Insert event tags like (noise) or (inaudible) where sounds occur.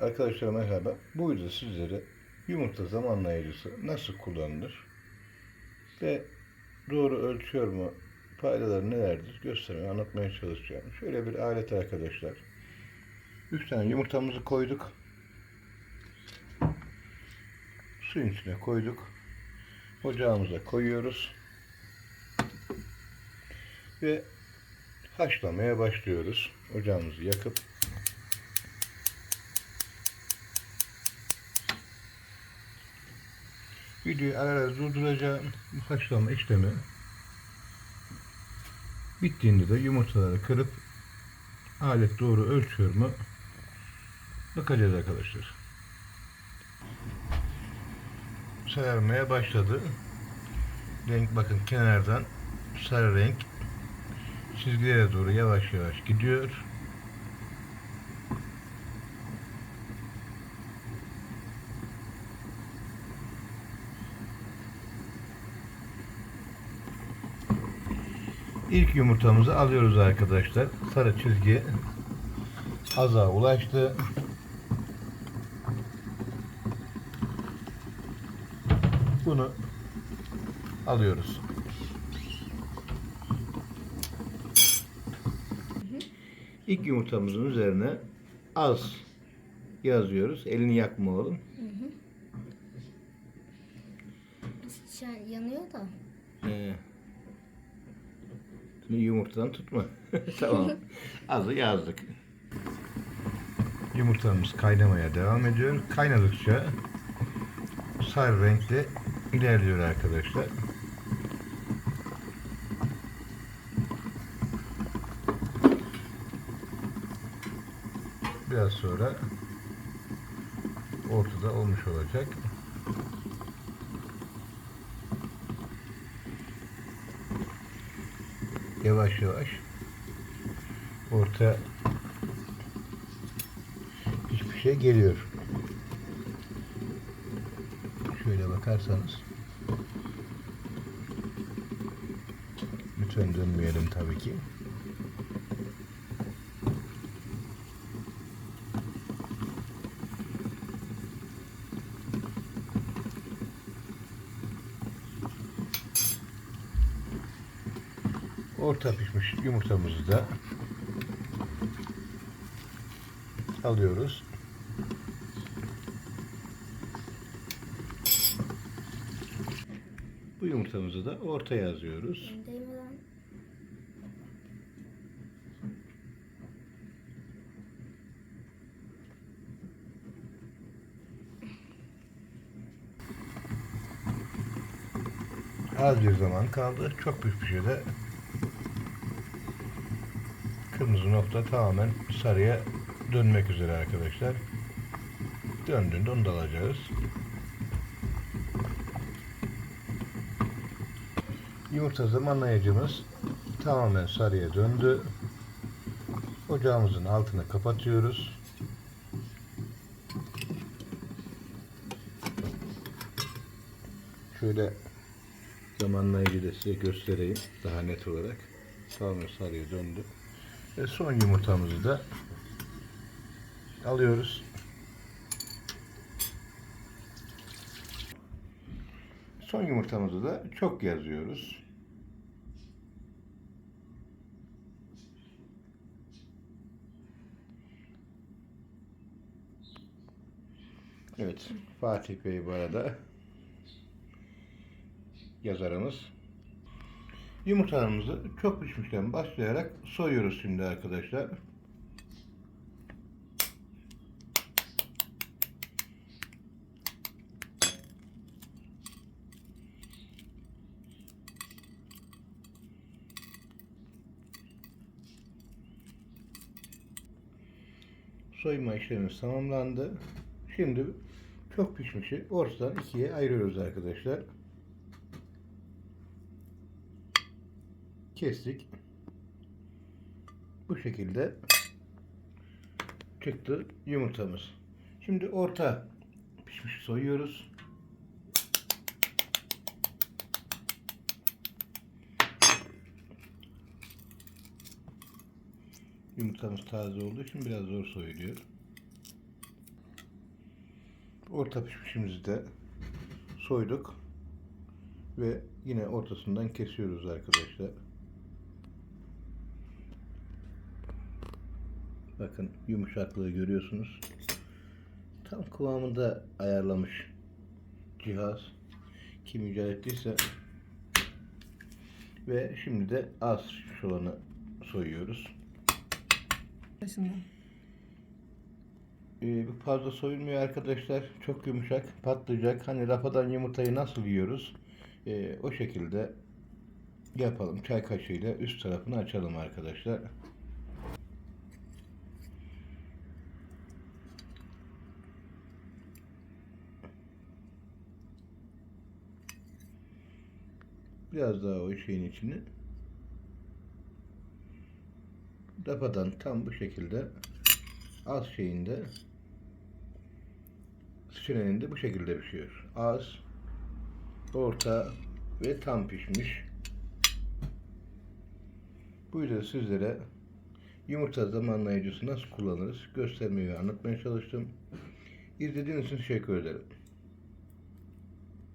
Arkadaşlar merhaba. Bu videoda sizlere yumurta zamanlayıcısı nasıl kullanılır ve doğru ölçüyor mu, faydaları nelerdir göstermeye, anlatmaya çalışacağım. Şöyle bir alet arkadaşlar. 3 tane yumurtamızı koyduk. Suyun içine koyduk. Ocağımıza koyuyoruz. Ve haşlamaya başlıyoruz. Ocağımızı yakıp Videoyu ara ara durduracağım. Haşlama işlemi bittiğinde de yumurtaları kırıp alet doğru ölçüyor mu bakacağız arkadaşlar. Sararmaya başladı. Renk bakın kenardan sarı renk çizgilere doğru yavaş yavaş gidiyor. İlk yumurtamızı alıyoruz arkadaşlar. Sarı çizgi aza ulaştı. Bunu alıyoruz. İlk yumurtamızın üzerine az yazıyoruz. Elini yakma oğlum. Şu an yanıyor da. Ee, yumurtadan tutma. (laughs) tamam. Azı yazdık. Yumurtamız kaynamaya devam ediyor. Kaynadıkça sarı renkli ilerliyor arkadaşlar. Biraz sonra ortada olmuş olacak. Yavaş yavaş orta hiçbir şey geliyor. Şöyle bakarsanız lütfen dönmeyelim tabii ki. Orta pişmiş yumurtamızı da alıyoruz. Bu yumurtamızı da ortaya yazıyoruz. Az bir zaman kaldı. Çok büyük bir şey de kırmızı nokta tamamen sarıya dönmek üzere arkadaşlar. Döndüğünde onu da alacağız. Yumurta zamanlayıcımız tamamen sarıya döndü. Ocağımızın altını kapatıyoruz. Şöyle zamanlayıcı da size göstereyim daha net olarak. Tamamen sarıya döndü. Ve son yumurtamızı da alıyoruz. Son yumurtamızı da çok yazıyoruz. Evet, Fatih Bey bu arada yazarımız. Yumurtalarımızı çok pişmişten başlayarak soyuyoruz şimdi arkadaşlar. Soyma işlemimiz tamamlandı. Şimdi çok pişmişi ortadan ikiye ayırıyoruz arkadaşlar. Kestik. Bu şekilde çıktı yumurtamız. Şimdi orta pişmiş soyuyoruz. Yumurtamız taze olduğu için biraz zor soyuluyor. Orta pişmişimizi de soyduk ve yine ortasından kesiyoruz arkadaşlar. Bakın yumuşaklığı görüyorsunuz. Tam kıvamında ayarlamış cihaz. Kim icat ettiyse ve şimdi de az pişmiş olanı soyuyoruz. Şimdi. Ee, bu fazla soyulmuyor arkadaşlar. Çok yumuşak, patlayacak. Hani rafadan yumurtayı nasıl yiyoruz? Ee, o şekilde yapalım. Çay kaşığıyla üst tarafını açalım arkadaşlar. Biraz daha o şeyin içini rafadan tam bu şekilde az şeyinde süreninde bu şekilde pişiyor. Az, orta ve tam pişmiş. Bu yüzden sizlere yumurta zamanlayıcısı nasıl kullanırız göstermeyi ve anlatmaya çalıştım. İzlediğiniz için teşekkür ederim.